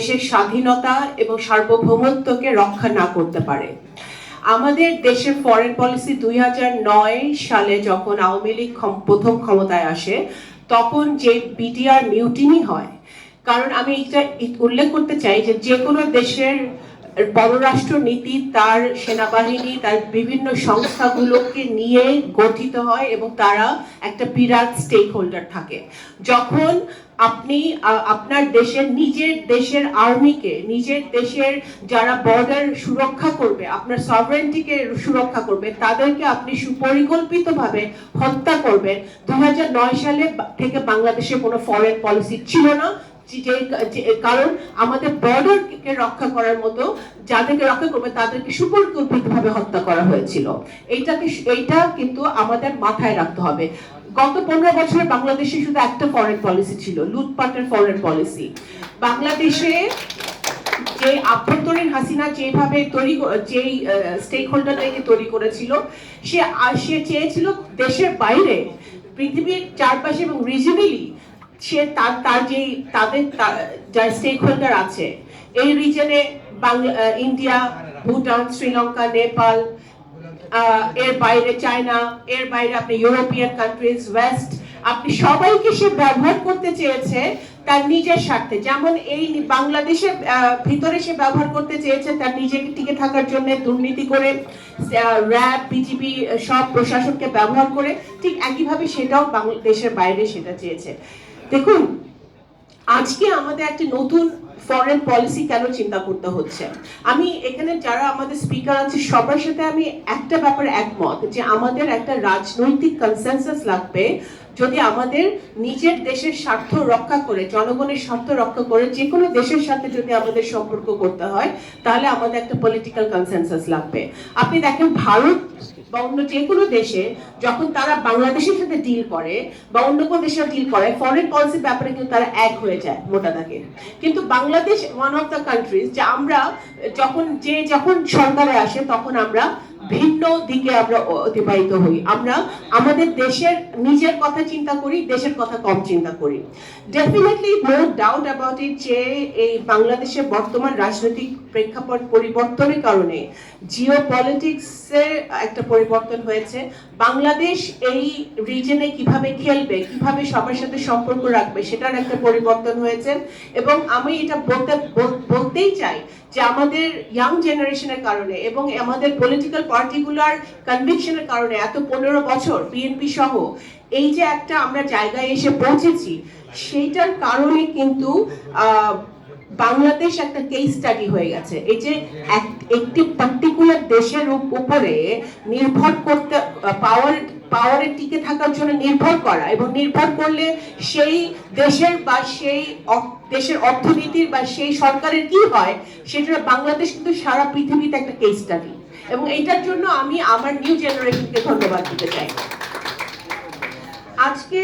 দেশের স্বাধীনতা এবং সার্বভৌমত্বকে রক্ষা না করতে পারে। আমাদের দেশের ফরেন পলিসি দুই হাজার নয় সালে যখন আওয়ামী লীগ প্রথম ক্ষমতায় আসে, তখন যে বিটিআর মিউটিনি হয়, কারণ আমি এটা উল্লেখ করতে চাই যে যে কোনো দেশের পররাষ্ট্র নীতি তার সেনাবাহিনী, তার বিভিন্ন সংস্থাগুলোকে নিয়ে গঠিত হয় এবং তারা একটা বিরাট স্টেক হোল্ডার থাকে। যখন আপনি আপনার দেশের, নিজের দেশের আর্মিকে, নিজের দেশের যারা বর্ডার সুরক্ষা করবে, আপনার সভারেন্টিকে সুরক্ষা করবে, তাদেরকে আপনি সুপরিকল্পিতভাবে হত্যা করবেন। দু হাজার নয় সালে থেকে বাংলাদেশে কোনো ফরেন পলিসি ছিল না। যে- কারণ আমাদের বর্ডারকে রক্ষা করার মতো, যাদেরকে রক্ষা করবে, তাদেরকে সুপরিকল্পিতভাবে হত্যা করা হয়েছিল। এইটাকে, এইটা কিন্তু আমাদের মাথায় রাখতে হবে। গত পনেরো বছরে বাংলাদেশে শুধু একটা ফরেন পলিসি ছিল, লুটপাটের ফরেন পলিসি বাংলাদেশে যে আভ্যন্তরীণ হাসিনা যেভাবে তৈরি যেই স্টেক হোল্ডারদেরকে তৈরি করেছিল, সে সে চেয়েছিল দেশের বাইরে পৃথিবীর চারপাশে এবং রিজনালি সে তার তার যে, তাদের যা স্টেক হোল্ডার আছে, এই রিজনে ইন্ডিয়া ভুটান, শ্রীলঙ্কা, নেপাল এর বাইরে চায়না, এর বাইরে আপনি ইউরোপিয়ান কান্ট্রিজ ওয়েস্ট আপনি সবাইকে সে ব্যবহার করতে চেয়েছে তার নিজের স্বার্থে। যেমন এই বাংলাদেশের ভিতরে সে ব্যবহার করতে চেয়েছে তার নিজেকে টিকে থাকার জন্য দুর্নীতি করে র্যাব বিজিবি সব প্রশাসনকে ব্যবহার করে, ঠিক একইভাবে সেটাও বাংলাদেশের বাইরে সেটা চেয়েছে। দেখুন, আজকে আমাদের একটা নতুন ফরেন পলিসি কেন চিন্তা করতে হচ্ছে? আমি এখানে যারা আমাদের স্পিকার আছে, সবার সাথে আমি একটা ব্যাপার একমত যে আমাদের একটা রাজনৈতিক কনসেন্সাস লাগবে যদি আমাদের নিজের দেশের স্বার্থ রক্ষা করে, জনগণের স্বার্থ রক্ষা করে, যে কোনো দেশের সাথে যদি আমাদের সম্পর্ক করতে হয়, তাহলে আমাদের একটা পলিটিক্যাল কনসেনসাস লাগবে। আপনি দেখেন ভারত বা অন্য যে কোনো দেশে যখন তারা বাংলাদেশের সাথে ডিল করে বা অন্য কোনো দেশের ডিল করে ফরেন পলিসির ব্যাপারে কিন্তু তারা এক হয়ে যায় মোটা দাগে। কিন্তু Bangladesh one of the countries যে আমরা যখন যে যখন সরকারে আসে, তখন আমরা ভিন্ন দিকে আমরা অতিবাহিত হই। আমরা আমাদের দেশের নিজের কথা চিন্তা করি, দেশের কথা কম চিন্তা করি। Definitely no doubt about it যে এই বাংলাদেশের বর্তমান রাজনৈতিক প্রেক্ষাপট পরিবর্তনের কারণে জিও পলিটিক্সের একটা পরিবর্তন হয়েছে। বাংলাদেশ এই রিজনে কীভাবে খেলবে, কীভাবে সবার সাথে সম্পর্ক রাখবে, সেটার একটা পরিবর্তন হয়েছে। এবং আমি এটা বলতে, বল- বলতেই চাই যে আমাদের ইয়াং জেনারেশনের কারণে এবং আমাদের পলিটিক্যাল পার্টিকুলার কনভিকশনের কারণে এত পনেরো বছর বিএনপি সহ এই যে একটা আমরা জায়গায় এসে পৌঁছেছি, সেইটার কারণে কিন্তু বাংলাদেশ একটা কেস স্টাডি হয়ে গেছে। এই যে একটি পার্টিকুলার দেশের উপরে নির্ভর করতে পাওয়ার পাওয়ারে টিকে থাকার জন্য নির্ভর করা এবং নির্ভর করলে সেই দেশের বা সেই দেশের অর্থনীতির বা সেই সরকারের কি হয়, সেটা বাংলাদেশ কিন্তু সারা পৃথিবীতে একটা কেস স্টাডি এবং এইটার জন্য আমি আমার নিউ জেনারেশনকে ধন্যবাদ দিতে চাই। আজকে